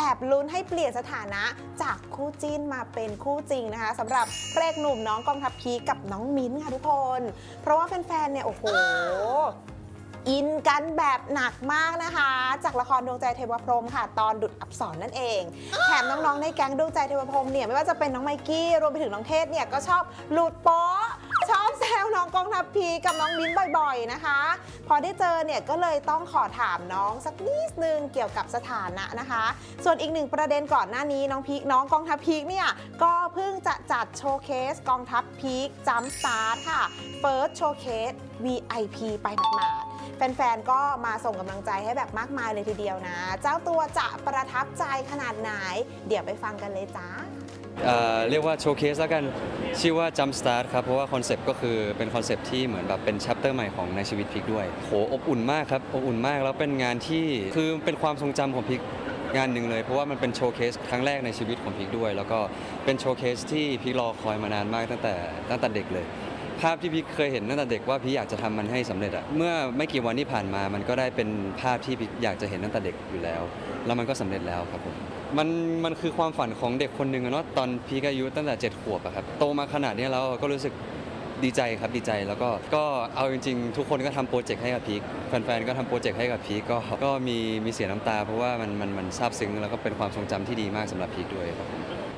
แอบลุ้นให้เปลี่ยนสถานะจากคู่จิ้นมาเป็นคู่จริงนะคะสำหรับพระเอกหนุ่มน้องกองทัพพีกับน้องมิ้นท์ค่ะทุกคน เพราะว่าแฟนๆเนี่ยโอ้โหอินกันแบบหนักมากนะคะ จากละครดวงใจเทวพรหมค่ะ ตอนดุดอับสรนนั่นเอง แถมน้องๆในแก๊งดวงใจเทวพรหมเนี่ยไม่ว่าจะเป็นน้องไมกี้รวมไปถึงน้องเทศเนี่ยก็ชอบหลุดโป๊ะชอ น้องกองทัพพีกับน้องมิ้นท์บ่อยๆนะคะ พอได้เจอเนี่ยก็เลยต้องขอถามน้องสักนิดนึงเกี่ยวกับสถานะนะคะ ส่วนอีกหนึ่งประเด็นก่อนหน้านี้น้องพีกน้องกองทัพพีกเนี่ยก็เพิ่งจะจัดโชว์เคสกองทัพพีกจัมสตาร์ค่ะ First Showcase VIP ไปหมาด แฟนๆ ก็มาส่งกำลังใจให้แบบมากมายเลยทีเดียวนะ เจ้าตัวจะประทับใจขนาดไหน เดี๋ยวไปฟังกันเลยจ้าเอ่อเรียกว่าโชว์เคสแล้วกันชื่อว่า Jump Start ครับ เพราะว่าคอนเซปต์ก็คือเป็นคอนเซปต์ที่เหมือนแบบเป็นชัปเตอร์ใหม่ของในชีวิตพิกด้วยโหอบอุ่นมากครับอบอุ่นมากแล้วเป็นงานที่คือเป็นความทรงจำของพิกงานหนึ่งเลย เพราะว่ามันเป็นโชว์เคสครั้งแรกในชีวิตของพิกด้วย แล้วก็เป็นโชว์เคสที่พิกรอคอยมานานมากตั้งแต่ตั้งแต่เด็กเลย ภาพที่พี่เคยเห็นตั้งแต่เด็กว่าพี่อยากจะทำมันให้สำเร็จอะเมื่อไม่กี่วันที่ผ่านมา มันก็ได้เป็นภาพที่พี่อยากจะเห็นตั้งแต่เด็กอยู่แล้ว แล้วมันก็สำเร็จแล้วครับผมมันมันคือความฝันของเด็กคนหนึ่งอะเนาะตอนพี่ก็อายุตั้งแต่เจ็ดขวบอะครับโตมาขนาดนี้แล้วก็รู้สึกดีใจครับดีใจแล้วก็ก็เอาจริงๆ ทุกคนก็ทำโปรเจกต์ให้กับพีคแฟนๆก็ทำโปรเจกต์ให้กับพีคก็ก็มีมีเสียน้ำตา เพราะว่ามันมันมันซาบซึ้งแล้วก็เป็นความทรงจำที่ดีมากสำหรับพีคด้วยครับ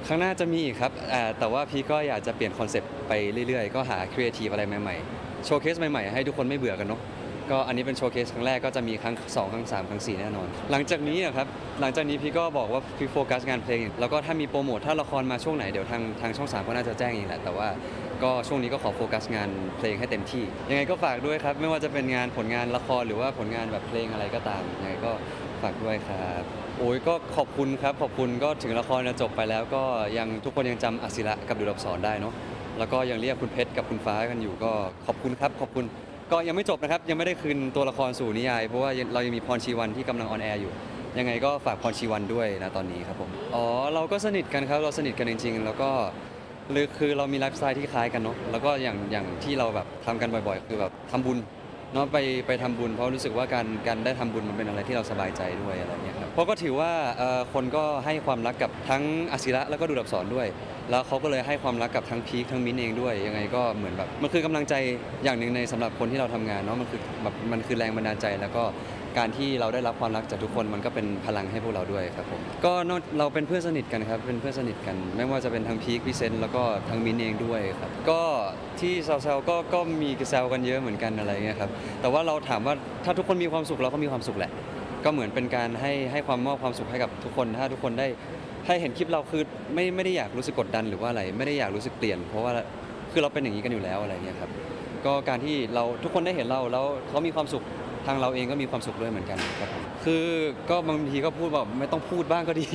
ผมข้งหน้าจะมีอีกครับอ่าแต่ว่าพี่ก็อยากจะเปลี่ยนคอนเซปต์ไปเรื่อยๆ ก็หาครีเอทีฟอะไรใหม่ๆ โชว์เคสใหม่ๆ ให้ทุกคนไม่เบื่อกันเนาะ ก็อันนี้เป็นโชว์เคสครั้งแรกก็จะมีครั้ง 2 ครั้ง 3 ครั้ง 4 แน่นอน หลังจากนี้อะครับ หลังจากนี้พี่ก็บอกว่าพี่โฟกัสงานเพลง แล้วก็ถ้ามีโปรโมท ถ้าละครมาช่วงไหนเดี๋ยวทางทางช่อง 3 ก็น่าจะแจ้งเองแหละ แต่ว่าก็ช่วงนี้ก็ขอโฟกัสงานเพลงให้เต็มที่ ยังไงก็ฝากด้วยครับ ไม่ว่าจะเป็นงานผลงานละครหรือว่าผลงานแบบเพลงอะไรก็ตาม ยังไงก็ฝากด้วยครับ โอ้ยก็ขอบคุณครับขอบคุณก็ถึงละครจะจบไปแล้วก็ยังทุกคนยังจำอศิระกับดุลอับสอนได้เนาะแล้วก็ยังเรียกคุณเพชรกับคุณฟ้ากันอยู่ก็ขอบคุณครับขอบคุณก็ยังไม่จบนะครับ ยังไม่ได้คืนตัวละครสู่นิยาย เพราะว่าเรายังมีพรชีวันที่กำลังออนแอร์อยู่ ยังไงก็ฝากพรชีวันด้วยนะตอนนี้ครับผมอ๋อเราก็สนิทกันครับเราสนิทกันจริง ๆ แล้วก็หรือคือเรามีไลฟ์สไตล์ที่คล้ายกันเนาะแล้วก็อย่างอย่างที่เราแบบทำกันบ่อยๆ คือแบบทำบุญเนาะไปไปทำบุญเพราะรู้สึกว่าการการได้ทำบุญมันเป็นอะไรที่เราสบายใจด้วยอะไรเงี้ยครับเพราะก็ถือว่าคนก็ให้ความรักกับทั้งอาศิระแล้วก็ดูดับสอนด้วย แล้วเขาก็เลยให้ความรักกับทั้งพีคทั้งมิ้นเองด้วยยังไงก็เหมือนแบบมันคือกำลังใจอย่างหนึ่งในสำหรับคนที่เราทำงานเนาะมันคือแบบมันคือแรงบันดาลใจแล้วก็การที่เราได้รับความรักจากทุกคนมันก็เป็นพลังให้พวกเราด้วยครับผมก็เราเป็นเพื่อนสนิทกันครับเป็นเพื่อนสนิทกัน ไม่ว่าจะเป็นทั้งพีคพี่เซนแล้วก็ทั้งมิ้นเองด้วยครับก็ที่แซวๆก็ก็มีแซวกันเยอะเหมือนกันอะไรเงี้ยครับแต่ว่าเราถามว่าถ้าทุกคนมีความสุขเราก็มีความสุขแหละ ก็เหมือนเป็นการให้ให้ความมอบความสุขให้กับทุกคน ถ้าทุกคนได้ให้เห็นคลิปเราคือไม่ไม่ได้อยากรู้สึกกดดันหรือว่าอะไร ไม่ได้อยากรู้สึกเปลี่ยน เพราะว่าคือเราเป็นอย่างนี้กันอยู่แล้วอะไรเงี้ยครับก็การที่เราทุกคนได้เห็นเราแล้วเขามีความสุข ทางเราเองก็มีความสุขด้วยเหมือนกันครับผมคือก็บางทีก็พูดแบบไม่ต้องพูดบ้างก็ดี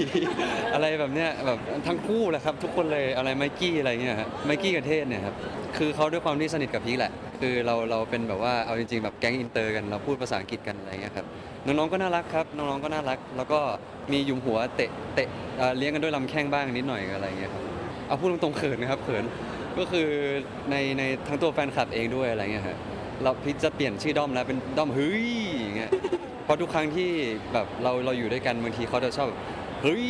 อะไรแบบเนี้ยแบบทั้งคู่แหละครับ ทุกคนเลยอะไรไมกี้อะไรเงี้ยครับไมกี้กับเทศเนี่ยครับคือเขาด้วยความที่สนิทกับพีคแหละ คือเราเราเป็นแบบว่าเอาจริงๆแบบแก๊งอินเตอร์กันเราพูดภาษาอังกฤษกันอะไรเงี้ยครับน้องๆก็น่ารักครับน้องๆก็น่ารัก แล้วก็มียุมหัวเตะเตะเอ่อเลี้ยงกันด้วยลำแข้งบ้างนิดหน่อยอะไรเงี้ยครับเอาพูดตรงๆเขินนะครับเขินก็คือในในทั้งตัวแฟนคลับเองด้วยอะไรเงี้ยฮะ เราพี่จะเปลี่ยนชื่อด้อมแล้วเป็นด้อมเฮ้ยอย่างเงี้ยเพราะทุกครั้งที่แบบเราเราอยู่ด้วยกันบางทีเขาจะชอบแบบเฮ้ย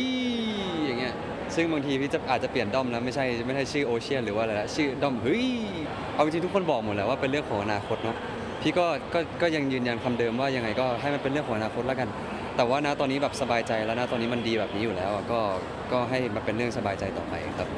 อย่างเงี้ยซึ่งบางทีพี่จะอาจจะเปลี่ยนด้อมแล้วไม่ใช่ไม่ใช่ชื่อโอเชียนหรือว่าอะไรละชื่อด้อมเฮ้ยเอาจริงๆทุกคนบอกหมดแล้วว่าเป็นเรื่องของอนาคตเนาะพี่ก็ก็ก็ยังยืนยันคำเดิมว่ายังไงก็ให้มันเป็นเรื่องของอนาคตแล้วกัน แต่ว่านะตอนนี้แบบสบายใจแล้วนะตอนนี้มันดีแบบนี้อยู่แล้วอะก็ก็ให้มันเป็นเรื่องสบายใจต่อไปครับ